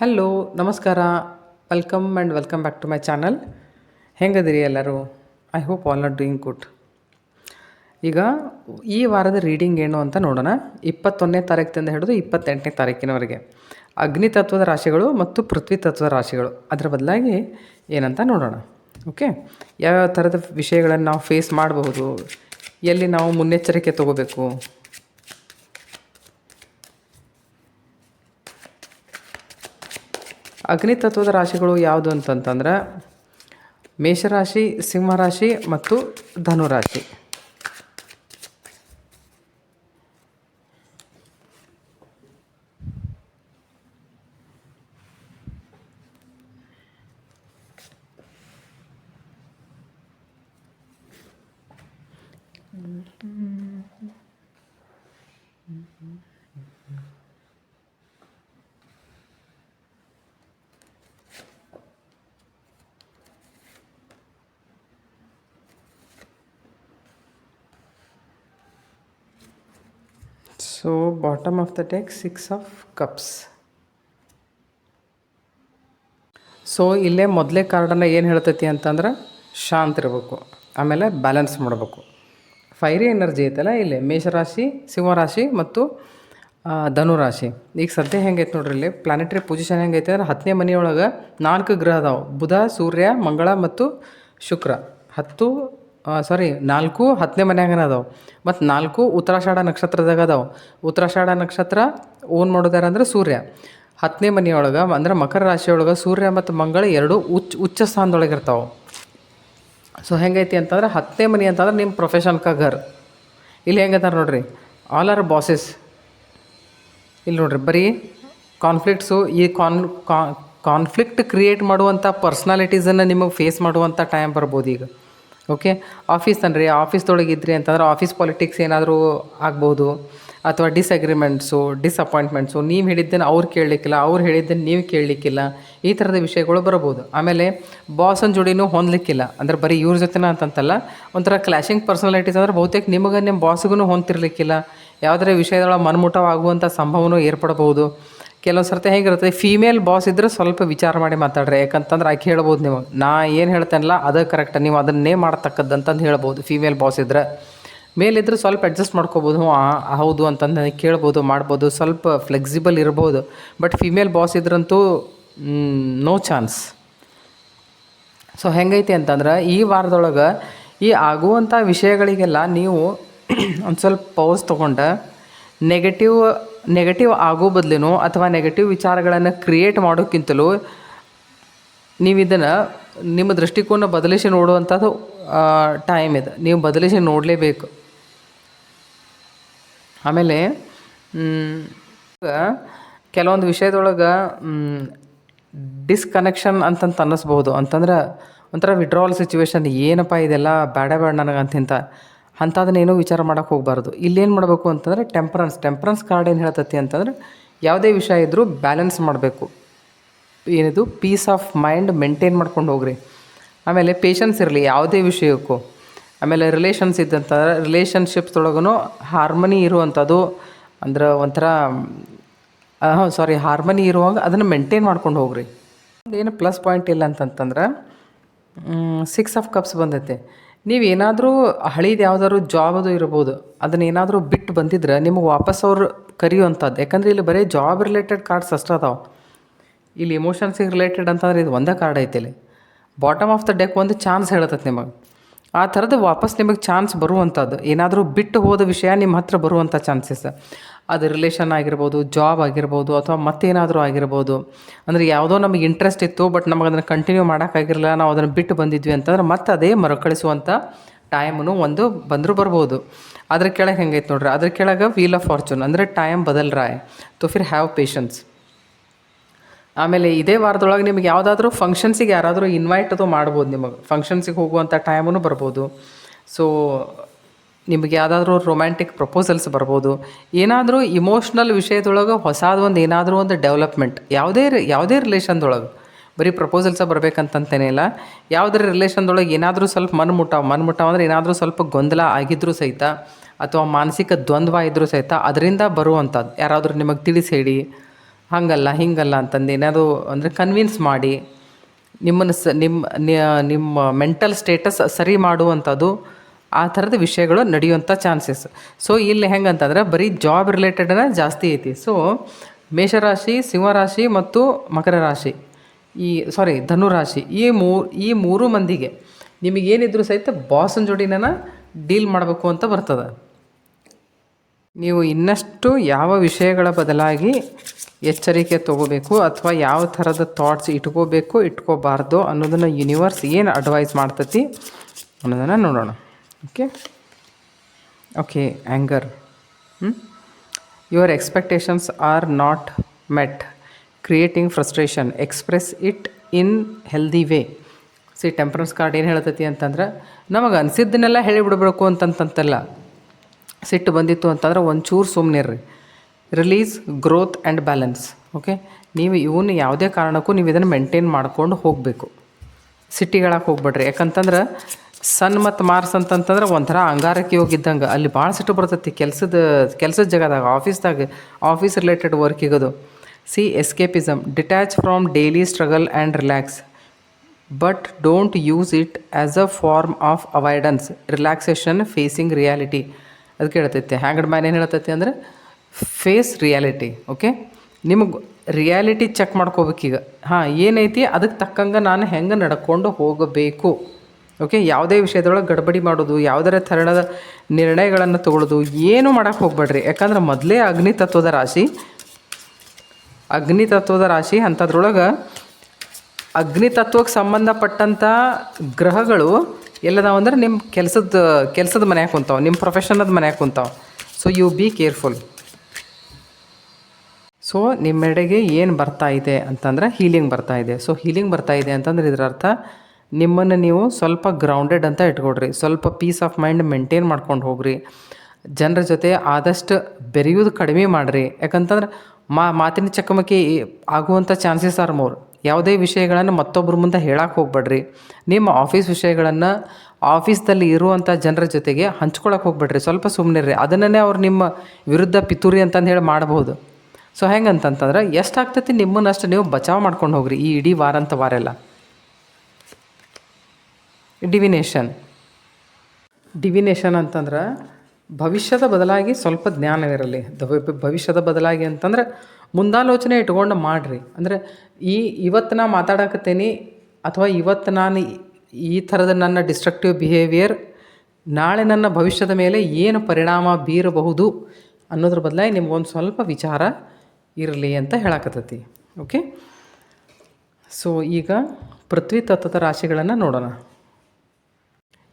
Hello ನಮಸ್ಕಾರ. Welcome and welcome back to my channel ಹೆಂಗದಿರಿ ಎಲ್ಲರೂ? I hope all not doing good ಈಗ ಈ ವಾರದ ರೀಡಿಂಗ್ ಏನು ಅಂತ ನೋಡೋಣ. ಇಪ್ಪತ್ತೊಂದನೇ ತಾರೀಕಿಂದ ಹಿಡಿದು ಇಪ್ಪತ್ತೆಂಟನೇ ತಾರೀಕಿನವರೆಗೆ. ಅಗ್ನಿ ತತ್ವದ ರಾಶಿಗಳು ಮತ್ತು ಪೃಥ್ವಿ ತತ್ವದ ರಾಶಿಗಳು. ಅದರ ಬದಲಾಗಿ ಏನಂತ ನೋಡೋಣ. ಓಕೆ ಯಾವ್ಯಾವ ಥರದ ವಿಷಯಗಳನ್ನು ನಾವು ಫೇಸ್ ಮಾಡಬಹುದು? ಎಲ್ಲಿ ನಾವು ಮುನ್ನೆಚ್ಚರಿಕೆ ತಗೋಬೇಕು? ಅಗ್ನಿ ತತ್ವದ ರಾಶಿಗಳು ಯಾವುದು ಅಂತಂತಂದರೆ ಮೇಷರಾಶಿ ಸಿಂಹರಾಶಿ ಮತ್ತು ಧನುರಾಶಿ. So bottom of the deck, six of cups so ಇಲ್ಲೇ ಮೊದಲೇ ಕಾರ್ಡನ್ನು ಏನು ಹೇಳ್ತೈತಿ ಅಂತಂದ್ರೆ ಶಾಂತ ಇರಬೇಕು. ಆಮೇಲೆ ಬ್ಯಾಲೆನ್ಸ್ ಮಾಡಬೇಕು. ಫೈರಿ ಎನರ್ಜಿ ಐತಲ್ಲ ಇಲ್ಲಿ ಮೇಷರಾಶಿ ಸಿಂಹರಾಶಿ ಮತ್ತು ಧನು ಧನುರಾಶಿ. ಈಗ ಸದ್ಯ ಹೆಂಗೈತೆ ನೋಡ್ರಿ ಇಲ್ಲಿ ಪ್ಲಾನೆಟರಿ ಪೊಸಿಷನ್ ಹೆಂಗೈತೆ ಅಂದ್ರೆ ಹತ್ತನೇ ಮನೆಯೊಳಗೆ ನಾಲ್ಕು ಗ್ರಹ ಅದಾವೆ. ಬುಧ ಸೂರ್ಯ ಮಂಗಳ ಮತ್ತು ಶುಕ್ರ. ಹತ್ತು ಸಾರಿ ನಾಲ್ಕು ಹತ್ತನೇ ಮನ್ಯಾಗನ ಅದಾವೆ. ಮತ್ತು ನಾಲ್ಕು ಉತ್ತರಾಷಾಢ ನಕ್ಷತ್ರದಾಗ ಅದಾವೆ. ಉತ್ತರಾಷಾಢ ನಕ್ಷತ್ರ ಓನ್ ಮಾಡೋದಾರ ಅಂದ್ರೆ ಸೂರ್ಯ. ಹತ್ತನೇ ಮನೆಯೊಳಗೆ ಅಂದ್ರೆ ಮಕರ ರಾಶಿಯೊಳಗೆ ಸೂರ್ಯ ಮತ್ತು ಮಂಗಳ ಎರಡು ಉಚ್ಚ ಉಚ್ಚ ಸ್ಥಾನದೊಳಗೆ ಇರ್ತಾವೆ. ಸೊ ಹೆಂಗೈತಿ ಅಂತಂದ್ರೆ ಹತ್ತನೇ ಮನೆ ಅಂತಂದ್ರೆ ನಿಮ್ಮ ಪ್ರೊಫೆಷನ್ ಘರ್. ಇಲ್ಲಿ ಹೆಂಗದಾರ ನೋಡ್ರಿ ಆಲ್ ಆರ್ ಬಾಸಸ್ ಇಲ್ಲಿ ನೋಡ್ರಿ, ಬರೀ ಕಾನ್ಫ್ಲಿಕ್ಟ್ಸು ಈ ಕಾನ್ ಕಾನ್ಫ್ಲಿಕ್ಟ್ ಕ್ರಿಯೇಟ್ ಮಾಡುವಂಥ ಪರ್ಸ್ನಾಲಿಟೀಸನ್ನು ನಿಮಗೆ ಫೇಸ್ ಮಾಡುವಂಥ ಟೈಮ್ ಬರ್ಬೋದು ಈಗ. ಓಕೆ ಆಫೀಸ್ ಅನ್ರಿ ಆಫೀಸ್ದೊಳಗೆ ಇದ್ರಿ ಅಂತಂದ್ರೆ ಆಫೀಸ್ ಪಾಲಿಟಿಕ್ಸ್ ಏನಾದರೂ ಆಗ್ಬೋದು ಅಥವಾ ಡಿಸ್ಅಗ್ರಿಮೆಂಟ್ಸು ಡಿಸಪಾಯಿಂಟ್ಮೆಂಟ್ಸು ನೀವು ಹೇಳಿದ್ದನ್ನು ಅವ್ರು ಕೇಳಲಿಕ್ಕಿಲ್ಲ, ಅವ್ರು ಹೇಳಿದ್ದನ್ನು ನೀವು ಕೇಳಲಿಕ್ಕಿಲ್ಲ, ಈ ಥರದ ವಿಷಯಗಳು ಬರ್ಬೋದು. ಆಮೇಲೆ ಬಾಸನ ಜೋಡಿನೂ ಹೊಂದಲಿಕ್ಕಿಲ್ಲ. ಅಂದ್ರೆ ಬರೀ ಇವ್ರ ಜೊತೆನ ಅಂತಂತಲ್ಲ, ಒಂಥರ ಕ್ಲಾಶಿಂಗ್ ಪರ್ಸನಾಲಿಟೀಸ್ ಅಂದ್ರೆ ಬಹುತೇಕ ನಿಮಗೆ ನಿಮ್ಮ ಬಾಸ್ಗೂ ಹೊಂತಿರಲಿಕ್ಕಿಲ್ಲ ಯಾವುದೇ ವಿಷಯದೊಳಗೆ ಮನ್ಮುಟವಾಗುವಂಥ ಸಂಭವನೂ ಏರ್ಪಡಬಹುದು ಕೆಲವೊಂದು ಸರ್ತಿ ಹೇಗಿರುತ್ತೆ ಫೀಮೇಲ್ ಬಾಸ್ ಇದ್ದರೆ ಸ್ವಲ್ಪ ವಿಚಾರ ಮಾಡಿ ಮಾತಾಡ್ರಿ. ಯಾಕಂತಂದ್ರೆ ಆಕೆ ಹೇಳ್ಬೋದು ನೀವು, ನಾ ಏನು ಹೇಳ್ತೇನಲ್ಲ, ಅದೇ ಕರೆಕ್ಟ್ ನೀವು ಅದನ್ನೇ ಮಾಡ್ತಕ್ಕದ್ದು ಅಂತಂದು ಹೇಳ್ಬೋದು ಫೀಮೇಲ್ ಬಾಸ್ ಇದ್ರೆ. ಮೇಲಿದ್ರೆ ಸ್ವಲ್ಪ ಅಡ್ಜಸ್ಟ್ ಮಾಡ್ಕೋಬೋದು ಹೌದು ಅಂತಂದು ಕೇಳ್ಬೋದು, ಮಾಡ್ಬೋದು, ಸ್ವಲ್ಪ ಫ್ಲೆಕ್ಸಿಬಲ್ ಇರ್ಬೋದು. ಬಟ್ ಫೀಮೇಲ್ ಬಾಸ್ ಇದ್ರಂತೂ ನೋ ಚಾನ್ಸ್ ಸೊ ಹೆಂಗೈತಿ ಅಂತಂದ್ರೆ, ಈ ವಾರದೊಳಗೆ ಈ ಆಗುವಂಥ ವಿಷಯಗಳಿಗೆಲ್ಲ ನೀವು ಒಂದು ಸ್ವಲ್ಪ ಪೌಸ್ ತೊಗೊಂಡು ನೆಗೆಟಿವ್ ನೆಗೆಟಿವ್ ಆಗೋ ಬದಲೇನೋ ಅಥವಾ ನೆಗೆಟಿವ್ ವಿಚಾರಗಳನ್ನು ಕ್ರಿಯೇಟ್ ಮಾಡೋಕ್ಕಿಂತಲೂ ನೀವು ಇದನ್ನು ನಿಮ್ಮ ದೃಷ್ಟಿಕೋನ ಬದಲಿಸಿ ನೋಡುವಂಥದ್ದು ಟೈಮ್ ಇದೆ. ನೀವು ಬದಲಿಸಿ ನೋಡಲೇಬೇಕು. ಆಮೇಲೆ ಕೆಲವೊಂದು ವಿಷಯದೊಳಗೆ ಡಿಸ್ಕನೆಕ್ಷನ್ ಅಂತಂತ ಅನ್ನಿಸ್ಬೋದು ಅಂತಂದ್ರೆ ಒಂಥರ ವಿಡ್ರಾವಲ್ ಸಿಚುವೇಶನ್ ಏನಪ್ಪ ಇದೆಲ್ಲ ಬೇಡ ಬೇಡ ನನಗೆ ಅಂತಿಂತ ಅಂಥದನ್ನೇನೂ ವಿಚಾರ ಮಾಡೋಕ್ಕೆ ಹೋಗಬಾರ್ದು. ಇಲ್ಲೇನು ಮಾಡಬೇಕು ಅಂತಂದ್ರೆ ಟೆಂಪ್ರನ್ಸ್ ಟೆಂಪ್ರನ್ಸ್ ಕಾರ್ಡ್ ಏನು ಹೇಳ್ತತಿ ಅಂತಂದ್ರೆ ಯಾವುದೇ ವಿಷಯ ಇದ್ದರೂ ಬ್ಯಾಲೆನ್ಸ್ ಮಾಡಬೇಕು. ಏನಿದು? ಪೀಸ್ ಆಫ್ ಮೈಂಡ್ ಮೇಂಟೈನ್ ಮಾಡ್ಕೊಂಡು ಹೋಗ್ರಿ. ಆಮೇಲೆ ಪೇಷನ್ಸ್ ಇರಲಿ ಯಾವುದೇ ವಿಷಯಕ್ಕೂ. ಆಮೇಲೆ ರಿಲೇಷನ್ಸ್ ಇದ್ದಂತಂದ್ರೆ ರಿಲೇಷನ್ಶಿಪ್ಸ್ದೊಳಗೂ ಹಾರ್ಮನಿ ಇರುವಂಥದ್ದು. ಅಂದ್ರೆ ಒಂಥರ ಹಾಂ ಸಾರಿ ಹಾರ್ಮನಿ ಇರುವಾಗ ಅದನ್ನು ಮೇಂಟೈನ್ ಮಾಡ್ಕೊಂಡು ಹೋಗ್ರಿ. ಏನು ಪ್ಲಸ್ ಪಾಯಿಂಟ್ ಇಲ್ಲ ಅಂತಂತಂದ್ರೆ ಸಿಕ್ಸ್ ಆಫ್ ಕಪ್ಸ್ ಬಂದೈತೆ. ನೀವು ಏನಾದರೂ ಹಳೀದು ಯಾವ್ದಾದ್ರು ಜಾಬ್ ಅದು ಇರ್ಬೋದು ಅದನ್ನ ಏನಾದರೂ ಬಿಟ್ಟು ಬಂದಿದ್ರೆ ನಿಮಗೆ ವಾಪಸ್ ಅವ್ರು ಕರೆಯುವಂಥದ್ದು. ಯಾಕಂದ್ರೆ ಇಲ್ಲಿ ಬರೀ ಜಾಬ್ ರಿಲೇಟೆಡ್ ಕಾರ್ಡ್ಸ್ ಅಷ್ಟು ಅದಾವೆ. ಇಲ್ಲಿ ಇಮೋಷನ್ಸಿಗೆ ರಿಲೇಟೆಡ್ ಅಂತಂದ್ರೆ ಇದು ಒಂದೇ ಕಾರ್ಡ್ ಐತಿ ಇಲ್ಲಿ. ಬಾಟಮ್ ಆಫ್ ದ ಡೆಕ್ ಒಂದು ಚಾನ್ಸ್ ಹೇಳತೈತೆ ನಿಮಗೆ. ಆ ಥರದ್ದು ವಾಪಸ್ ನಿಮಗೆ ಚಾನ್ಸ್ ಬರುವಂಥದ್ದು. ಏನಾದರೂ ಬಿಟ್ಟು ಹೋದ ವಿಷಯ ನಿಮ್ಮ ಹತ್ರ ಬರುವಂಥ ಚಾನ್ಸಸ್. ಅದು ರಿಲೇಷನ್ ಆಗಿರ್ಬೋದು ಜಾಬ್ ಆಗಿರ್ಬೋದು ಅಥವಾ ಮತ್ತೇನಾದರೂ ಆಗಿರ್ಬೋದು. ಅಂದರೆ ಯಾವುದೋ ನಮಗೆ ಇಂಟ್ರೆಸ್ಟ್ ಇತ್ತು ಬಟ್ ನಮಗೆ ಅದನ್ನು ಕಂಟಿನ್ಯೂ ಮಾಡೋಕ್ಕಾಗಿರಲಿಲ್ಲ ನಾವು ಅದನ್ನು ಬಿಟ್ಟು ಬಂದಿದ್ವಿ ಅಂತಂದ್ರೆ ಮತ್ತೆ ಅದೇ ಮರುಕಳಿಸುವಂಥ ಟೈಮನು ಒಂದು ಬಂದರೂ ಬರ್ಬೋದು. ಅದ್ರ ಕೆಳಗೆ ಹೆಂಗೈತೆ ನೋಡ್ರಿ, ಅದ್ರ ಕೆಳಗೆ ವೀಲ್ ಆಫ್ ಫಾರ್ಚೂನ್ ಅಂದರೆ ಟೈಮ್ ಬದಲ್ ರಾಯ್ ತೊ ಫಿರ್ ಹ್ಯಾವ್ ಪೇಷನ್ಸ್ ಆಮೇಲೆ ಇದೇ ವಾರದೊಳಗೆ ನಿಮಗೆ ಯಾವುದಾದ್ರೂ ಫಂಕ್ಷನ್ಸಿಗೆ ಯಾರಾದರೂ ಇನ್ವೈಟ್ ಅದು ಮಾಡ್ಬೋದು ನಿಮಗೆ. ಫಂಕ್ಷನ್ಸಿಗೆ ಹೋಗುವಂಥ ಟೈಮೂ ಬರ್ಬೋದು. ಸೊ ನಿಮಗೆ ಯಾವುದಾದ್ರೂ ರೊಮ್ಯಾಂಟಿಕ್ ಪ್ರಪೋಸಲ್ಸ್ ಬರ್ಬೋದು. ಏನಾದರೂ ಇಮೋಷ್ನಲ್ ವಿಷಯದೊಳಗೆ ಹೊಸಾದ ಒಂದು ಏನಾದರೂ ಒಂದು ಡೆವಲಪ್ಮೆಂಟ್ ಯಾವುದೇ ಯಾವುದೇ ರಿಲೇಷನ್ದೊಳಗೆ ಬರೀ ಪ್ರಪೋಸಲ್ಸ ಬರ್ಬೇಕಂತಂತೇನಿಲ್ಲ ಯಾವುದೇ ರಿಲೇಷನ್ದೊಳಗೆ ಏನಾದರೂ ಸ್ವಲ್ಪ ಮನ್ಮುಟ್ಟಾವ ಮನ್ಮುಟ್ಟಾವ ಅಂದರೆ ಏನಾದರೂ ಸ್ವಲ್ಪ ಗೊಂದಲ ಆಗಿದ್ದರೂ ಸಹಿತ ಅಥವಾ ಮಾನಸಿಕ ದ್ವಂದ್ವ ಇದ್ದರೂ ಸಹಿತ ಅದರಿಂದ ಬರುವಂಥದ್ದು ಯಾರಾದರೂ ನಿಮಗೆ ತಿಳಿಸಿ ಹೇಳಿ. ಹಾಗಲ್ಲ, ಹಿಂಗಲ್ಲ ಅಂತಂದು ಏನಾದರೂ ಅಂದರೆ ಕನ್ವಿನ್ಸ್ ಮಾಡಿ ನಿಮ್ಮನ್ನು ಸ ನಿಮ್ಮ ನಿಮ್ಮ ಮೆಂಟಲ್ ಸ್ಟೇಟಸ್ ಸರಿ ಮಾಡುವಂಥದ್ದು ಆ ಥರದ ವಿಷಯಗಳು ನಡೆಯುವಂಥ ಚಾನ್ಸಸ್ ಸೊ ಇಲ್ಲಿ ಹೆಂಗಂತಂದ್ರೆ ಬರೀ ಜಾಬ್ ರಿಲೇಟೆಡನ್ನ ಜಾಸ್ತಿ ಐತಿ. ಸೊ ಮೇಷರಾಶಿ, ಸಿಂಹರಾಶಿ ಮತ್ತು ಮಕರ ರಾಶಿ. ಈ ಸಾರಿ ಧನುರಾಶಿ. ಈ ಮೂ, ಈ ಮೂರು ಮಂದಿಗೆ ನಿಮಗೇನಿದ್ರು ಸಹಿತ ಬಾಸನ್ ಜೋಡಿನ ಡೀಲ್ ಮಾಡಬೇಕು ಅಂತ ಬರ್ತದೆ. ನೀವು ಇನ್ನಷ್ಟು ಯಾವ ವಿಷಯಗಳ ಬದಲಾಗಿ ಎಚ್ಚರಿಕೆ ತಗೋಬೇಕು ಅಥವಾ ಯಾವ ಥರದ ಥಾಟ್ಸ್ ಇಟ್ಕೋಬೇಕು, ಇಟ್ಕೋಬಾರ್ದು ಅನ್ನೋದನ್ನು ಯೂನಿವರ್ಸ್ ಏನು ಅಡ್ವೈಸ್ ಮಾಡ್ತತಿ ಅನ್ನೋದನ್ನು ನೋಡೋಣ. Okay okay anger your expectations are not met creating frustration express it in healthy way see temperance card ಏನು ಹೇಳ್ತೈತಿ ಅಂತಂದ್ರೆ, ನಮಗೆ ಅನಿಸಿದ್ದನ್ನೆಲ್ಲ ಹೇಳಿಬಿಡ್ಬೇಕು ಅಂತಂತಂತಲ್ಲ. ಸಿಟ್ಟು ಬಂದಿತ್ತು ಅಂತಂದ್ರೆ ಒಂಚೂರು ಸುಮ್ಮನಿರ್ರಿ release growth and balance okay ನೀವು ಇವನ್ನ ಯಾವುದೇ ಕಾರಣಕ್ಕೂ ನೀವು ಇದನ್ನು ಮೇಂಟೈನ್ ಮಾಡ್ಕೊಂಡು ಹೋಗಬೇಕು. ಸಿಟಿಗಳಾಗ ಹೋಗ್ಬೇಡ್ರಿ. ಯಾಕಂತಂದ್ರೆ ಸನ್ ಮತ್ತು ಮಾರ್ಸ್ ಅಂತಂತಂದ್ರೆ ಒಂಥರ ಅಂಗಾರಕ್ಕೆ ಹೋಗಿದ್ದಂಗೆ. ಅಲ್ಲಿ ಭಾಳ ಸಿಟ್ಟು ಬರ್ತೈತಿ. ಕೆಲಸದ ಕೆಲಸದ ಜಾಗದಾಗ ಆಫೀಸ್ದಾಗ office related ವರ್ಕಿಗದು see escapism detach from daily struggle and relax but don't use it as a form of avoidance relaxation facing reality ಅದಕ್ಕೆ ಹೇಳ್ತೈತೆ. ಹ್ಯಾಂಗಡ್ ಮ್ಯಾನ್ ಏನು ಹೇಳ್ತೈತಿ ಅಂದರೆ ಫೇಸ್ ರಿಯಾಲಿಟಿ ಓಕೆ ನಿಮಗೆ ರಿಯಾಲಿಟಿ ಚೆಕ್ ಮಾಡ್ಕೋಬೇಕೀಗ ಹಾಂ, ಏನೈತಿ? ಅದಕ್ಕೆ ತಕ್ಕಂಗೆ ನಾನು ಹೆಂಗೆ ನಡ್ಕೊಂಡು ಹೋಗಬೇಕು? ಓಕೆ ಯಾವುದೇ ವಿಷಯದೊಳಗೆ ಗಡ್ಬಡಿ ಮಾಡೋದು, ಯಾವುದರ ಥರದ ನಿರ್ಣಯಗಳನ್ನು ತಗೊಳ್ಳೋದು ಏನು ಮಾಡೋಕ್ಕೆ ಹೋಗ್ಬೇಡ್ರಿ. ಯಾಕಂದ್ರೆ ಮೊದಲೇ ಅಗ್ನಿ ತತ್ವದ ರಾಶಿ, ಅಗ್ನಿ ತತ್ವದ ರಾಶಿ ಅಂಥದ್ರೊಳಗೆ ಅಗ್ನಿ ತತ್ವಕ್ಕೆ ಸಂಬಂಧಪಟ್ಟಂಥ ಗ್ರಹಗಳು ಎಲ್ಲದಾವ ಅಂದ್ರೆ ನಿಮ್ಮ ಕೆಲಸದ ಕೆಲಸದ ಮನೆಯಾಗ ಕುಂತಾವೆ ನಿಮ್ಮ ಪ್ರೊಫೆಷನದ ಮನೆಯಾಗ ಕುಂತಾವೆ. So you be careful so ನಿಮ್ಮೆಡೆಗೆ ಏನು ಬರ್ತಾ ಇದೆ ಅಂತಂದ್ರೆ ಹೀಲಿಂಗ್ ಬರ್ತಾ ಇದೆ. ಸೊ ಹೀಲಿಂಗ್ ಬರ್ತಾ ಇದೆ ಅಂತಂದ್ರೆ ಇದರ ಅರ್ಥ ನಿಮ್ಮನ್ನು ನೀವು ಸ್ವಲ್ಪ ಗ್ರೌಂಡೆಡ್ ಅಂತ ಇಟ್ಕೊಡ್ರಿ ಸ್ವಲ್ಪ ಪೀಸ್ ಆಫ್ ಮೈಂಡ್ ಮೇಂಟೈನ್ ಮಾಡ್ಕೊಂಡು ಹೋಗ್ರಿ. ಜನರ ಜೊತೆ ಆದಷ್ಟು ಬೆರೆಯೋದು ಕಡಿಮೆ ಮಾಡಿರಿ. ಯಾಕಂತಂದ್ರೆ ಮಾ, ಮಾತಿನ ಚಕಮಕಿ ಆಗುವಂಥ ಚಾನ್ಸಸ್ ಆರ್ ಮೋರ್ ಯಾವುದೇ ವಿಷಯಗಳನ್ನು ಮತ್ತೊಬ್ಬರ ಮುಂದೆ ಹೇಳಕ್ಕೆ ಹೋಗ್ಬೇಡ್ರಿ. ನಿಮ್ಮ ಆಫೀಸ್ ವಿಷಯಗಳನ್ನು ಆಫೀಸ್ದಲ್ಲಿ ಇರುವಂಥ ಜನರ ಜೊತೆಗೆ ಹಂಚ್ಕೊಳಕ್ಕೆ ಹೋಗ್ಬೇಡ್ರಿ. ಸ್ವಲ್ಪ ಸುಮ್ಮನೆ ರೀ ಅದನ್ನೇ ಅವ್ರು ನಿಮ್ಮ ವಿರುದ್ಧ ಪಿತೂರಿ ಅಂತಂದು ಹೇಳಿ ಮಾಡಬಹುದು. ಸೊ ಹೆಂಗಂತಂತಂದ್ರೆ ಎಷ್ಟಾಗ್ತೈತಿ ನಿಮ್ಮನ್ನಷ್ಟು ನೀವು ಬಚಾವ್ ಮಾಡ್ಕೊಂಡು ಹೋಗ್ರಿ ಈ ಇಡೀ ವಾರಂತ ವಾರೆಲ್ಲ. ಡಿವಿನೇಷನ್ ಡಿವಿನೇಷನ್ ಅಂತಂದ್ರೆ ಭವಿಷ್ಯದ ಬದಲಾಗಿ ಸ್ವಲ್ಪ ಜ್ಞಾನವಿರಲಿ ಭವಿಷ್ಯದ ಬದಲಾಗಿ ಅಂತಂದ್ರೆ ಮುಂದಾಲೋಚನೆ ಇಟ್ಕೊಂಡು ಮಾಡಿರಿ. ಅಂದರೆ ಈ ಇವತ್ತು ನಾ ಮಾತಾಡಕತ್ತೇನೆ ಅಥವಾ ಇವತ್ತು ನಾನು ಈ ಥರದ ನನ್ನ ಡಿಸ್ಟ್ರಕ್ಟಿವ್ ಬಿಹೇವಿಯರ್ ನಾಳೆ ನನ್ನ ಭವಿಷ್ಯದ ಮೇಲೆ ಏನು ಪರಿಣಾಮ ಬೀರಬಹುದು ಅನ್ನೋದ್ರ ಬದಲಾಗಿ ನಿಮ್ಗೊಂದು ಸ್ವಲ್ಪ ವಿಚಾರ ಇರಲಿ ಅಂತ ಹೇಳಕತ್ತೈತಿ. ಓಕೆ ಸೊ ಈಗ ಪೃಥ್ವಿ ತತ್ವದ ರಾಶಿಗಳನ್ನು ನೋಡೋಣ.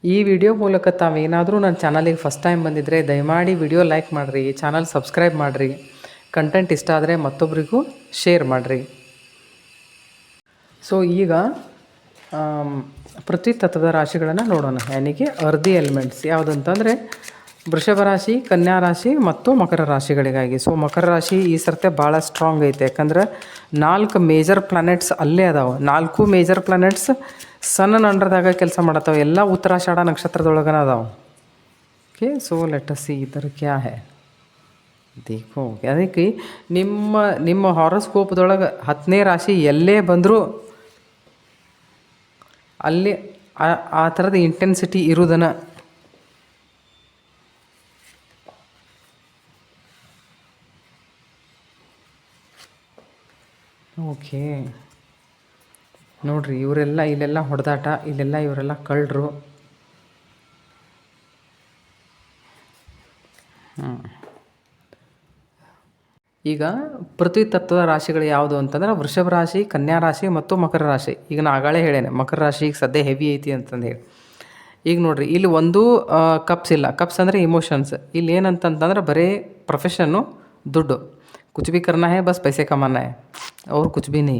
ಈ ವಿಡಿಯೋ ಮೂಲಕ ತಾವೇನಾದರೂ ನನ್ನ ಚಾನಲಿಗೆ ಫಸ್ಟ್ ಟೈಮ್ ಬಂದಿದ್ದರೆ ದಯಮಾಡಿ ವಿಡಿಯೋ ಲೈಕ್ ಮಾಡಿರಿ, ಚಾನಲ್ ಸಬ್ಸ್ಕ್ರೈಬ್ ಮಾಡಿರಿ ಕಂಟೆಂಟ್ ಇಷ್ಟ ಆದರೆ ಮತ್ತೊಬ್ಬರಿಗೂ ಶೇರ್ ಮಾಡಿರಿ. ಸೊ ಈಗ ಪೃಥ್ವಿ ತತ್ವದ ರಾಶಿಗಳನ್ನು ನೋಡೋಣ. ಯಾನಿಗೆ ಅರ್ಧಿ ಎಲಿಮೆಂಟ್ಸ್ ಯಾವುದಂತಂದರೆ ವೃಷಭ ರಾಶಿ, ಕನ್ಯಾ ರಾಶಿ ಮತ್ತು ಮಕರ ರಾಶಿಗಳಿಗಾಗಿ. ಸೊ ಮಕರ ರಾಶಿ ಈ ಸರ್ತೆ ಭಾಳ ಸ್ಟ್ರಾಂಗ್ ಐತೆ. ಯಾಕಂದ್ರೆ ನಾಲ್ಕು ಮೇಜರ್ ಪ್ಲಾನೆಟ್ಸ್ ಅಲ್ಲೇ ಅದಾವೆ. ನಾಲ್ಕು ಮೇಜರ್ ಪ್ಲಾನೆಟ್ಸ್ ಸಣ್ಣ ಅಂಡರ್ದಾಗ ಕೆಲಸ ಮಾಡತ್ತವೆ. ಎಲ್ಲ ಉತ್ತರಾಷಾಢ ನಕ್ಷತ್ರದೊಳಗನ ಅದಾವೆ. ಓಕೆ ಸೊ ಲೆಟ್ ಸಿ ಇದರ ಕ್ಯಾ ಹೇ? ದೇಖೋ, ಅದಕ್ಕೆ ನಿಮ್ಮ ನಿಮ್ಮ ಹಾರೋಸ್ಕೋಪ್ದೊಳಗೆ ಹತ್ತನೇ ರಾಶಿ ಎಲ್ಲೇ ಬಂದರೂ ಅಲ್ಲಿ ಆ ಥರದ ಇಂಟೆನ್ಸಿಟಿ ಇರುವುದನ್ನು ಓಕೆ. ನೋಡ್ರಿ, ಇವರೆಲ್ಲ ಇಲ್ಲೆಲ್ಲ ಹೊಡೆದಾಟ, ಇಲ್ಲೆಲ್ಲ ಇವರೆಲ್ಲ ಕಳ್ಳರು. ಈಗ ಪೃಥ್ವಿ ತತ್ವದ ರಾಶಿಗಳು ಯಾವುದು ಅಂತಂದ್ರೆ ವೃಷಭ ರಾಶಿ, ಕನ್ಯಾ ರಾಶಿ ಮತ್ತು ಮಕರ ರಾಶಿ. ಈಗ ನಾ ಆಗಳೇ ಹೇಳೇನೆ, ಮಕರ ರಾಶಿ ಈಗ ಸದ್ಯ ಹೆವಿ ಐತಿ ಅಂತಂದು ಹೇಳಿ. ಈಗ ನೋಡಿರಿ, ಇಲ್ಲಿ ಒಂದು ಕಪ್ಸ್ ಇಲ್ಲ. ಕಪ್ಸ್ ಅಂದರೆ ಇಮೋಷನ್ಸ್ ಇಲ್ಲಿ ಏನಂತಂತಂದ್ರೆ ಬರೀ ಪ್ರೊಫೆಷನ್ನು ದುಡ್ಡು. ಕುಚ್ ಹೇ, ಬಸ್ ಪೈಸೆ ಕಮಾನ ಹೇ. ಅವ್ರು ಕುಚ್ ನೀ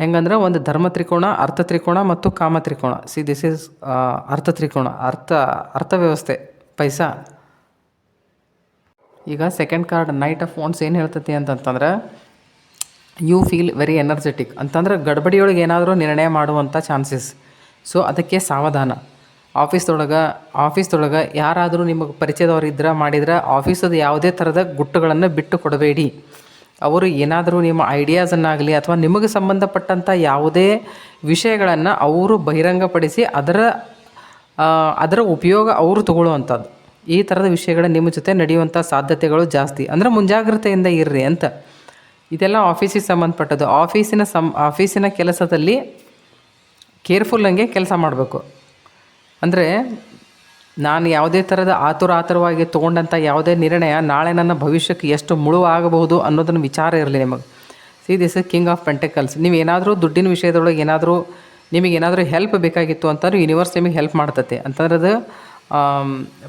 ಹೆಂಗಂದ್ರೆ ಒಂದು ಧರ್ಮ ತ್ರಿಕೋಣ, ಅರ್ಥ ತ್ರಿಕೋಣ ಮತ್ತು ಕಾಮ ತ್ರಿಕೋಣ. ಸಿ ದಿಸ್ ಇಸ್ ಅರ್ಥ ತ್ರಿಕೋಣ, ಅರ್ಥ ಅರ್ಥವ್ಯವಸ್ಥೆ ಪೈಸಾ. ಈಗ ಸೆಕೆಂಡ್ ಕಾರ್ಡ್ ನೈಟ್ ಆಫ್ ಫೋನ್ಸ್ ಏನು ಹೇಳ್ತತಿ ಅಂತಂತಂದ್ರೆ ಯು ಫೀಲ್ ವೆರಿ ಎನರ್ಜೆಟಿಕ್ ಅಂತಂದ್ರೆ ಗಡ್ಬಡಿಯೊಳಗೆ ಏನಾದರೂ ನಿರ್ಣಯ ಮಾಡುವಂಥ ಚಾನ್ಸಸ್ ಸೊ ಅದಕ್ಕೆ ಸಾವಧಾನ. ಆಫೀಸ್ದೊಳಗೆ ಆಫೀಸ್ದೊಳಗೆ ಯಾರಾದರೂ ನಿಮಗೆ ಪರಿಚಯದವ್ರು ಇದ್ರೆ ಮಾಡಿದ್ರೆ ಆಫೀಸದ ಯಾವುದೇ ಥರದ ಗುಟ್ಟುಗಳನ್ನು ಬಿಟ್ಟು ಕೊಡಬೇಡಿ. ಅವರು ಏನಾದರೂ ನಿಮ್ಮ ಐಡಿಯಾಸನ್ನಾಗಲಿ ಅಥವಾ ನಿಮಗೆ ಸಂಬಂಧಪಟ್ಟಂಥ ಯಾವುದೇ ವಿಷಯಗಳನ್ನು ಅವರು ಬಹಿರಂಗಪಡಿಸಿ ಅದರ ಅದರ ಉಪಯೋಗ ಅವರು ತಗೊಳ್ಳುವಂಥದ್ದು. ಈ ಥರದ ವಿಷಯಗಳು ನಿಮ್ಮ ಜೊತೆ ನಡೆಯುವಂಥ ಸಾಧ್ಯತೆಗಳು ಜಾಸ್ತಿ. ಅಂದರೆ ಮುಂಜಾಗ್ರತೆಯಿಂದ ಇರ್ರಿ ಅಂತ. ಇದೆಲ್ಲ ಆಫೀಸಿಗೆ ಸಂಬಂಧಪಟ್ಟದ್ದು. ಆಫೀಸಿನ ಸಂ, ಆಫೀಸಿನ ಕೆಲಸದಲ್ಲಿ ಕೇರ್ಫುಲ್ ಹಂಗೆ ಕೆಲಸ ಮಾಡಬೇಕು. ಅಂದರೆ ನಾನು ಯಾವುದೇ ಥರದ ಆತುರ ಆತುರವಾಗಿ ತೊಗೊಂಡಂಥ ಯಾವುದೇ ನಿರ್ಣಯ ನಾಳೆ ನನ್ನ ಭವಿಷ್ಯಕ್ಕೆ ಎಷ್ಟು ಮುಳುವಾಗಬಹುದು ಅನ್ನೋದನ್ನು ವಿಚಾರ ಇರಲಿ ನಿಮಗೆ. See this is king of pentacles ನೀವು ಏನಾದರೂ ದುಡ್ಡಿನ ವಿಷಯದೊಳಗೆ ಏನಾದರೂ ನಿಮಗೆ ಏನಾದರೂ ಹೆಲ್ಪ್ ಬೇಕಾಗಿತ್ತು ಅಂತಂದ್ರೆ ಯೂನಿವರ್ಸ್ ನಿಮಗೆ ಹೆಲ್ಪ್ ಮಾಡ್ತತೆ. ಅಂತಂದ್ರೆ ಅದು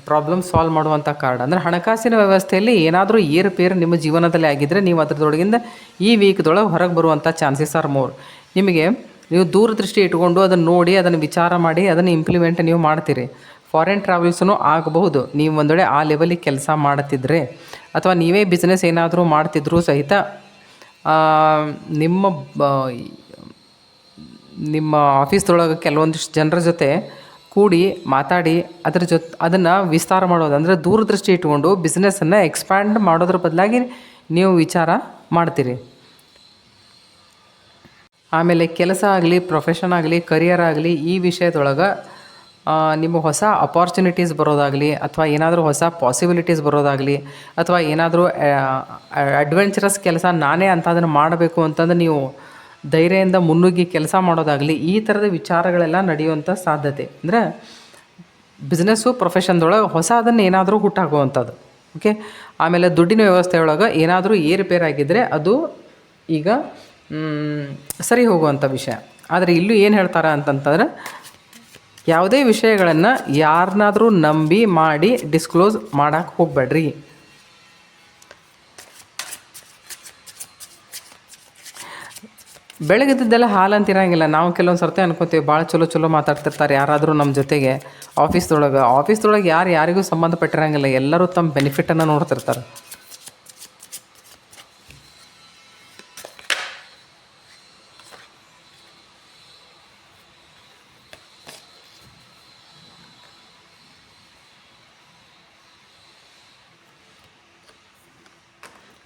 ಪ್ರಾಬ್ಲಮ್ ಸಾಲ್ವ್ ಮಾಡುವಂಥ ಕಾರ್ಡ್ ಅಂದರೆ ಹಣಕಾಸಿನ ವ್ಯವಸ್ಥೆಯಲ್ಲಿ ಏನಾದರೂ ಏರುಪೇರು ನಿಮ್ಮ ಜೀವನದಲ್ಲಿ ಆಗಿದ್ದರೆ ನೀವು ಅದರದೊಳಗಿಂದ ಈ ವೀಕ್ದೊಳಗೆ ಹೊರಗೆ ಬರುವಂಥ ಚಾನ್ಸಸ್ ಆರ್ ಮೋರ್ ನಿಮಗೆ ನೀವು ದೂರದೃಷ್ಟಿ ಇಟ್ಕೊಂಡು ಅದನ್ನು ನೋಡಿ, ಅದನ್ನು ವಿಚಾರ ಮಾಡಿ, ಅದನ್ನು ಇಂಪ್ಲಿಮೆಂಟ್ ನೀವು ಮಾಡ್ತೀರಿ. ಫಾರಿನ್ ಟ್ರಾವೆಲ್ಸೂ ಆಗಬಹುದು. ನೀವು ಒಂದು ಆ ಲೆವೆಲಿಗೆ ಕೆಲಸ ಮಾಡುತ್ತಿದ್ರೆ ಅಥವಾ ನೀವೇ ಬಿಸ್ನೆಸ್ ಏನಾದರೂ ಮಾಡ್ತಿದ್ರೂ ಸಹಿತ ನಿಮ್ಮ ಬ ನಿಮ್ಮ ಆಫೀಸ್ದೊಳಗೆ ಕೆಲವೊಂದಿಷ್ಟು ಜನರ ಜೊತೆ ಕೂಡಿ ಮಾತಾಡಿ, ಅದ್ರ ಜೊತೆ, ಅದನ್ನು ವಿಸ್ತಾರ ಮಾಡೋದು, ಅಂದರೆ ದೂರದೃಷ್ಟಿ ಇಟ್ಕೊಂಡು ಬಿಸ್ನೆಸ್ಸನ್ನು ಎಕ್ಸ್ಪ್ಯಾಂಡ್ ಮಾಡೋದ್ರ ಬದಲಾಗಿ ನೀವು ವಿಚಾರ ಮಾಡ್ತೀರಿ. ಆಮೇಲೆ ಕೆಲಸ ಆಗಲಿ ಪ್ರೊಫೆಷನ್ ಆಗಲಿ ಕರಿಯರ್ ಆಗಲಿ, ಈ ವಿಷಯದೊಳಗೆ ನಿಮಗೆ ಹೊಸ ಅಪಾರ್ಚುನಿಟೀಸ್ ಬರೋದಾಗಲಿ ಅಥವಾ ಏನಾದರೂ ಹೊಸ ಪಾಸಿಬಿಲಿಟೀಸ್ ಬರೋದಾಗಲಿ ಅಥವಾ ಏನಾದರೂ ಅಡ್ವೆಂಚರಸ್ ಕೆಲಸ ನಾನೇ ಅಂತ ಅದನ್ನು ಮಾಡಬೇಕು ಅಂತಂದ್ರೆ ನೀವು ಧೈರ್ಯದಿಂದ ಮುನ್ನುಗ್ಗಿ ಕೆಲಸ ಮಾಡೋದಾಗಲಿ ಈ ಥರದ ವಿಚಾರಗಳೆಲ್ಲ ನಡೆಯುವಂಥ ಸಾಧ್ಯತೆ. ಅಂದರೆ ಬಿಸ್ನೆಸ್ಸು ಪ್ರೊಫೆಷನ್ದೊಳಗೆ ಹೊಸ ಅದನ್ನು ಏನಾದರೂ ಹುಟ್ಟಾಕುವಂಥದ್ದು ಓಕೆ ಆಮೇಲೆ ದುಡ್ಡಿನ ವ್ಯವಸ್ಥೆಯೊಳಗೆ ಏನಾದರೂ ಏರುಪೇರಾಗಿದ್ದರೆ ಅದು ಈಗ ಸರಿ ಹೋಗುವಂಥ ವಿಷಯ. ಆದರೆ ಇಲ್ಲೂ ಏನು ಹೇಳ್ತಾರೆ ಅಂತಂತಂದ್ರೆ ಯಾವುದೇ ವಿಷಯಗಳನ್ನು ಯಾರನ್ನಾದರೂ ನಂಬಿ ಮಾಡಿ ಡಿಸ್ಕ್ಲೋಸ್ ಮಾಡೋಕ್ಕೆ ಹೋಗಬೇಡ್ರಿ. ಬೆಳಗ್ಗೆದ್ದೆಲ್ಲ ಹಾಲು ಅಂತಿರಂಗಿಲ್ಲ ನಾವು ಕೆಲವೊಂದು ಸರ್ತಿ ಅನ್ಕೋತೀವಿ ಭಾಳ ಚಲೋ ಚಲೋ ಮಾತಾಡ್ತಿರ್ತಾರೆ ಯಾರಾದರೂ ನಮ್ಮ ಜೊತೆಗೆ. ಆಫೀಸ್ದೊಳಗೆ ಆಫೀಸ್ದೊಳಗೆ ಯಾರು ಯಾರಿಗೂ ಸಂಬಂಧಪಟ್ಟಿರಂಗಿಲ್ಲ. ಎಲ್ಲರೂ ತಮ್ಮ ಬೆನಿಫಿಟನ್ನು ನೋಡ್ತಿರ್ತಾರೆ.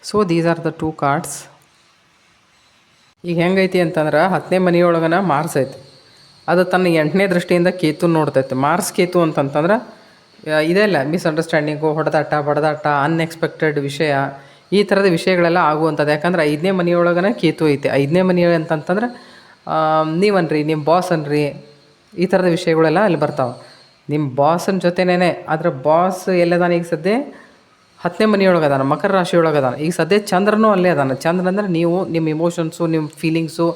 So these are the two cards ಈಗ ಹೆಂಗೈತಿ ಅಂತಂದ್ರೆ ಹತ್ತನೇ ಮನೆಯೊಳಗನ ಮಾರ್ಸ್ ಐತಿ. ಅದು ತನ್ನ ಎಂಟನೇ ದೃಷ್ಟಿಯಿಂದ ಕೇತು ನೋಡ್ತೈತೆ. ಮಾರ್ಸ್ ಕೇತು ಅಂತಂತಂದ್ರೆ ಇದೆಲ್ಲ ಮಿಸ್ಅಂಡರ್ಸ್ಟ್ಯಾಂಡಿಂಗು ಹೊಡೆದಾಟ, ಬಡದಾಟ ಅನ್ಎಕ್ಸ್ಪೆಕ್ಟೆಡ್ ವಿಷಯ, ಈ ಥರದ ವಿಷಯಗಳೆಲ್ಲ ಆಗುವಂಥದ್ದು. ಯಾಕಂದ್ರೆ ಐದನೇ ಮನೆಯೊಳಗನ ಕೇತು ಐತಿ. ಐದನೇ ಮನೆಯ ಅಂತಂತಂದ್ರೆ ನೀವನ್ರಿ ನಿಮ್ಮ ಬಾಸ್ ಅನ್ರಿ, ಈ ಥರದ ವಿಷಯಗಳೆಲ್ಲ ಅಲ್ಲಿ ಬರ್ತಾವೆ. ನಿಮ್ಮ ಬಾಸನ ಜೊತೆನೇ ಆದರೆ ಬಾಸ್ ಎಲ್ಲದಾನ ಈಗ ಸದ್ಯ ಹತ್ತನೇ ಮನೆಯೊಳಗೆ ಅದಾನ, ಮಕರ ರಾಶಿಯೊಳಗೆ ಅದಾನ. ಈಗ ಸದ್ಯ ಚಂದ್ರನೂ ಅಲ್ಲೇ ಅದಾನ. ಚಂದ್ರ ಅಂದರೆ ನೀವು ನಿಮ್ಮ ಇಮೋಷನ್ಸು ನಿಮ್ಮ ಫೀಲಿಂಗ್ಸು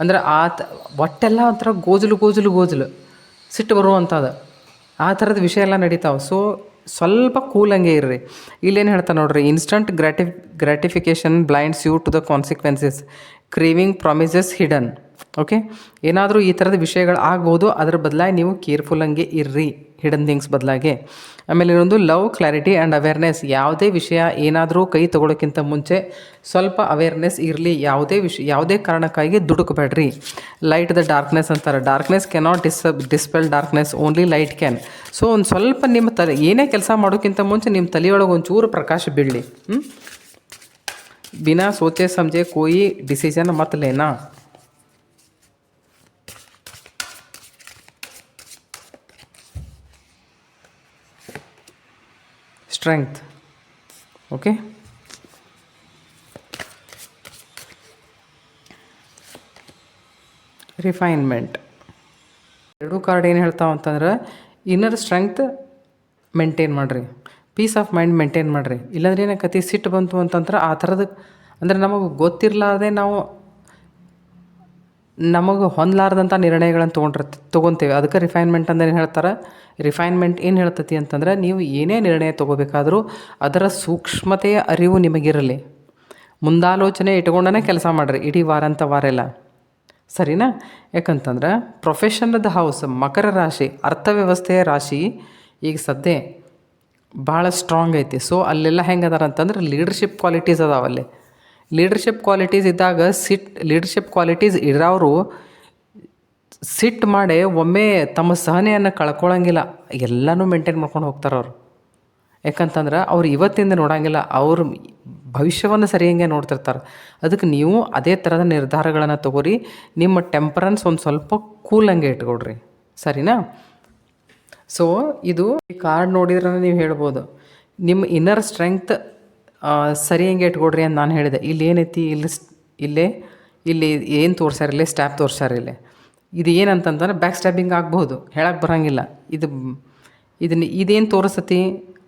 ಅಂದ್ರೆ ಆ ತ, ಒಟ್ಟೆಲ್ಲ ಒಂಥರ ಗೋಜಲು ಗೋಜಲು ಗೋಜಲು ಸಿಟ್ಟು ಬರುವಂಥದ್ದು. ಆ ಥರದ ವಿಷಯ ಎಲ್ಲ ನಡೀತಾವೆ. ಸೊ ಸ್ವಲ್ಪ ಕೂಲ್ ಹಂಗೆ ಇರ್ರಿ. ಇಲ್ಲೇನು ಹೇಳ್ತಾರೆ ನೋಡ್ರಿ instant grati gratification blinds you to the consequences craving promises hidden okay ಏನಾದರೂ ಈ ಥರದ ವಿಷಯಗಳು ಆಗ್ಬೋದು, ಅದರ ಬದಲಾಗಿ ನೀವು ಕೇರ್ಫುಲ್ ಹಂಗೆ ಇರ್ರಿ. ಹಿಡನ್ ಥಿಂಗ್ಸ್ ಬದಲಾಗಿ. ಆಮೇಲೆ ಇನ್ನೊಂದು ಲವ್ ಕ್ಲಾರಿಟಿ ಆ್ಯಂಡ್ ಅವೇರ್ನೆಸ್ ಯಾವುದೇ ವಿಷಯ ಏನಾದರೂ ಕೈ ತೊಗೊಳೋಕ್ಕಿಂತ ಮುಂಚೆ ಸ್ವಲ್ಪ ಅವೇರ್ನೆಸ್ ಇರಲಿ. ಯಾವುದೇ ವಿಷ, ಯಾವುದೇ ಕಾರಣಕ್ಕಾಗಿ ದುಡುಕಬೇಡ್ರಿ. ಲೈಟ್ ದ ಡಾರ್ಕ್ನೆಸ್ ಅಂತಾರೆ. Darkness cannot dis dispel darkness only light can so ಒಂದು ಸ್ವಲ್ಪ ನಿಮ್ಮ ತಲೆ, ಏನೇ ಕೆಲಸ ಮಾಡೋಕ್ಕಿಂತ ಮುಂಚೆ ನಿಮ್ಮ ತಲೆಯೊಳಗೆ ಒಂಚೂರು ಪ್ರಕಾಶ ಬೀಳಲಿ. ಹ್ಞೂ ಬಿನಾ ಸೋಚೆ ಸಮಜೆ ಕೋಯಿ ಡಿಸಿಷನ್ ಮತ್ತಲೇನಾ लेना okay? ರಿಫೈನ್ಮೆಂಟ್ ಎರಡೂ ಕಾರ್ಡ್ ಏನು ಹೇಳ್ತಾವ ಅಂತಂದ್ರೆ ಇನ್ನರ್ ಸ್ಟ್ರೆಂಗ್ತ್ ಮೇಂಟೈನ್ ಮಾಡಿರಿ. ಪೀಸ್ ಆಫ್ ಮೈಂಡ್ ಮೇಂಟೈನ್ ಮಾಡಿರಿ. ಇಲ್ಲಾಂದ್ರೆ ಏನಾಕತಿ ಸಿಟ್ಟು ಬಂತು ಅಂತಂದ್ರೆ ಆ ಥರದ ಅಂದರೆ ನಮಗೆ ಗೊತ್ತಿರಲಾರ್ದೆ ನಾವು ನಮಗೆ ಹೊಂದಲಾರ್ದಂಥ ನಿರ್ಣಯಗಳನ್ನು ತೊಗೊಂಡಿರ್ತ ತೊಗೊತೀವಿ. ಅದಕ್ಕೆ ರಿಫೈನ್ಮೆಂಟ್ ಅಂದ್ರೆ ಏನು ಹೇಳ್ತಾರೆ? ರಿಫೈನ್ಮೆಂಟ್ ಏನು ಹೇಳ್ತತಿ ಅಂತಂದ್ರೆ ನೀವು ಏನೇ ನಿರ್ಣಯ ತೊಗೋಬೇಕಾದರೂ ಅದರ ಸೂಕ್ಷ್ಮತೆಯ ಅರಿವು ನಿಮಗಿರಲಿ. ಮುಂದಾಲೋಚನೆ ಇಟ್ಕೊಂಡೇ ಕೆಲಸ ಮಾಡಿರಿ. ಇಡೀ ವಾರಂತ ವಾರ ಎಲ್ಲ ಸರಿನಾ? ಯಾಕಂತಂದ್ರೆ ಪ್ರೊಫೆಷನದ ಹೌಸ್ ಮಕರ ರಾಶಿ, ಅರ್ಥವ್ಯವಸ್ಥೆಯ ರಾಶಿ ಈಗ ಸದ್ಯ ಭಾಳ ಸ್ಟ್ರಾಂಗ್ ಐತಿ. ಸೊ ಅಲ್ಲೆಲ್ಲ ಹೆಂಗೆ ಅದಾರ ಅಂತಂದ್ರೆ ಲೀಡರ್ಶಿಪ್ ಕ್ವಾಲಿಟೀಸ್ ಅದಾವ ಅಲ್ಲಿ. ಲೀಡರ್ಶಿಪ್ ಕ್ವಾಲಿಟೀಸ್ ಇದ್ದಾಗ ಸಿಟ್ ಲೀಡರ್ಶಿಪ್ ಕ್ವಾಲಿಟೀಸ್ ಇರೋರು ಸಿಟ್ ಮಾಡಿ ಒಮ್ಮೆ ತಮ್ಮ ಸಹನೆಯನ್ನು ಕಳ್ಕೊಳ್ಳೋಂಗಿಲ್ಲ ಎಲ್ಲನೂ ಮೇಂಟೈನ್ ಮಾಡ್ಕೊಂಡು ಹೋಗ್ತಾರೆ ಅವರು. ಯಾಕಂತಂದ್ರೆ ಅವ್ರು ಇವತ್ತಿಂದ ನೋಡಂಗಿಲ್ಲ, ಅವ್ರ ಭವಿಷ್ಯವನ್ನು ಸರಿಯಂಗೆ ನೋಡ್ತಿರ್ತಾರೆ. ಅದಕ್ಕೆ ನೀವು ಅದೇ ಥರದ ನಿರ್ಧಾರಗಳನ್ನು ತಗೋರಿ, ನಿಮ್ಮ ಟೆಂಪರೆನ್ಸ್ ಒಂದು ಸ್ವಲ್ಪ ಕೂಲ್ ಹಂಗೆ ಇಟ್ಕೊಳ್ರಿ ಸರಿನಾ? ಸೊ ಇದು ಈ ಕಾರ್ಡ್ ನೋಡಿದ್ರೆ ನೀವು ಹೇಳ್ಬೋದು. ನಿಮ್ಮ ಇನ್ನರ್ ಸ್ಟ್ರೆಂಗ್ತ್ ಸರಿ ಹೆಂಗೆ ಇಟ್ಕೊಡ್ರಿ ಅಂತ ನಾನು ಹೇಳಿದೆ. ಇಲ್ಲಿ ಏನೈತಿ? ಇಲ್ಲಿ ಇಲ್ಲೇ, ಇಲ್ಲಿ ಏನು ತೋರ್ಸ್ಯಾರ ಇಲ್ಲೇ? ಸ್ಟ್ಯಾಪ್ ತೋರ್ಸ್ಯಾರ ಇಲ್ಲೇ. ಇದು ಏನಂತಂದ್ರೆ ಬ್ಯಾಕ್ ಸ್ಟ್ಯಾಬಿಂಗ್ ಆಗ್ಬೋದು ಹೇಳಕ್ಕೆ ಬರೋಂಗಿಲ್ಲ. ಇದು ಇದನ್ನ ಇದೇನು ತೋರಿಸ್ತತಿ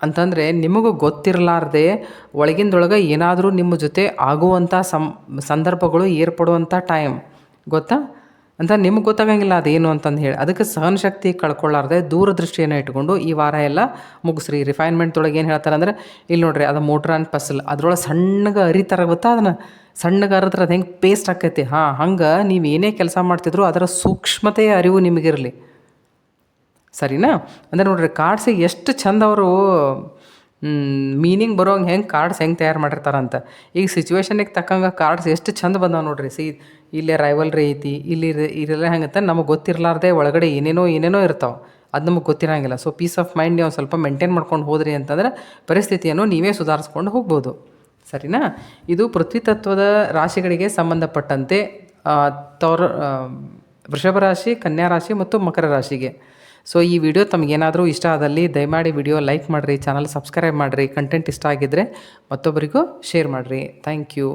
ಅಂತಂದರೆ ನಿಮಗೂ ಗೊತ್ತಿರಲಾರ್ದೆ ಒಳಗಿಂದೊಳಗೆ ಏನಾದರೂ ನಿಮ್ಮ ಜೊತೆ ಆಗುವಂಥ ಸಂ, ಸಂದರ್ಭಗಳು ಏರ್ಪಡುವಂಥ ಟೈಮ್ ಗೊತ್ತಾ? ಅಂತ ನಿಮ್ಗೆ ಗೊತ್ತಾಗಂಗಿಲ್ಲ, ಅದೇನು ಅಂತಂದು ಹೇಳಿ. ಅದಕ್ಕೆ ಸಹನ ಶಕ್ತಿ ಕಳ್ಕೊಳ್ಳಾರ್ದೆ ದೂರದೃಷ್ಟಿಯನ್ನು ಇಟ್ಕೊಂಡು ಈ ವಾರ ಎಲ್ಲ ಮುಗಿಸ್ರಿ. ರಿಫೈನ್ಮೆಂಟ್ ಒಳಗೆ ಏನು ಹೇಳ್ತಾರೆ ಅಂದ್ರೆ ಇಲ್ಲಿ ನೋಡ್ರಿ ಅದು ಮೋಟ್ರ್ ಆ್ಯಂಡ್ ಪಸಲ್ ಅದ್ರೊಳಗೆ ಸಣ್ಣಗೆ ಅರಿತಾರ ಗೊತ್ತಾ ಅದನ್ನು? ಸಣ್ಣಗೆ ಅರಿದ್ರೆ ಅದು ಹೆಂಗೆ ಪೇಸ್ಟ್ ಆಕೈತಿ? ಹಾಂ, ಹಂಗೆ ನೀವು ಏನೇ ಕೆಲಸ ಮಾಡ್ತಿದ್ರು ಅದರ ಸೂಕ್ಷ್ಮತೆಯ ಅರಿವು ನಿಮಗಿರಲಿ. ಸರಿನಾ? ಅಂದರೆ ನೋಡ್ರಿ ಕಾರ್ಡ್ಸಿಗೆ ಎಷ್ಟು ಚಂದ ಅವರು ಮೀನಿಂಗ್ ಬರೋಂಗೆ ಹೆಂಗೆ ಕಾರ್ಡ್ಸ್ ಹೆಂಗೆ ತಯಾರು ಮಾಡಿರ್ತಾರಂತ. ಈಗ ಸಿಚುವೇಶನಿಗೆ ತಕ್ಕಂಗೆ ಕಾರ್ಡ್ಸ್ ಎಷ್ಟು ಚಂದ ಬಂದಾವ ನೋಡ್ರಿ. ಸಿ, ಇಲ್ಲೇ ರೈವಲ್ರಿ ಐತಿ, ಇಲ್ಲಿ ಇದೆಲ್ಲ ಹೆಂಗಂತ ನಮಗೆ ಗೊತ್ತಿರಲಾರ್ದೆ ಒಳಗಡೆ ಏನೇನೋ ಏನೇನೋ ಇರ್ತಾವೆ. ಅದು ನಮಗೆ ಗೊತ್ತಿರಂಗಿಲ್ಲ. ಸೊ ಪೀಸ್ ಆಫ್ ಮೈಂಡ್ ನೀವು ಸ್ವಲ್ಪ ಮೇಂಟೈನ್ ಮಾಡ್ಕೊಂಡು ಹೋದ್ರಿ ಅಂತಂದ್ರೆ ಪರಿಸ್ಥಿತಿಯನ್ನು ನೀವೇ ಸುಧಾರಿಸ್ಕೊಂಡು ಹೋಗ್ಬೋದು. ಸರಿನಾ? ಇದು ಪೃಥ್ವಿ ತತ್ವದ ರಾಶಿಗಳಿಗೆ ಸಂಬಂಧಪಟ್ಟಂತೆ ತೌರ ವೃಷಭ ರಾಶಿ, ಕನ್ಯಾ ರಾಶಿ ಮತ್ತು ಮಕರ ರಾಶಿಗೆ. ಸೊ ಈ ವಿಡಿಯೋ ತಮಗೇನಾದರೂ ಇಷ್ಟ ಆದಲ್ಲಿ ದಯಮಾಡಿ ವಿಡಿಯೋ ಲೈಕ್ ಮಾಡಿರಿ, ಚಾನಲ್ ಸಬ್ಸ್ಕ್ರೈಬ್ ಮಾಡಿರಿ ಕಂಟೆಂಟ್ ಇಷ್ಟ ಆಗಿದ್ದರೆ ಮತ್ತೊಬ್ಬರಿಗೂ ಶೇರ್ ಮಾಡಿರಿ. Thank you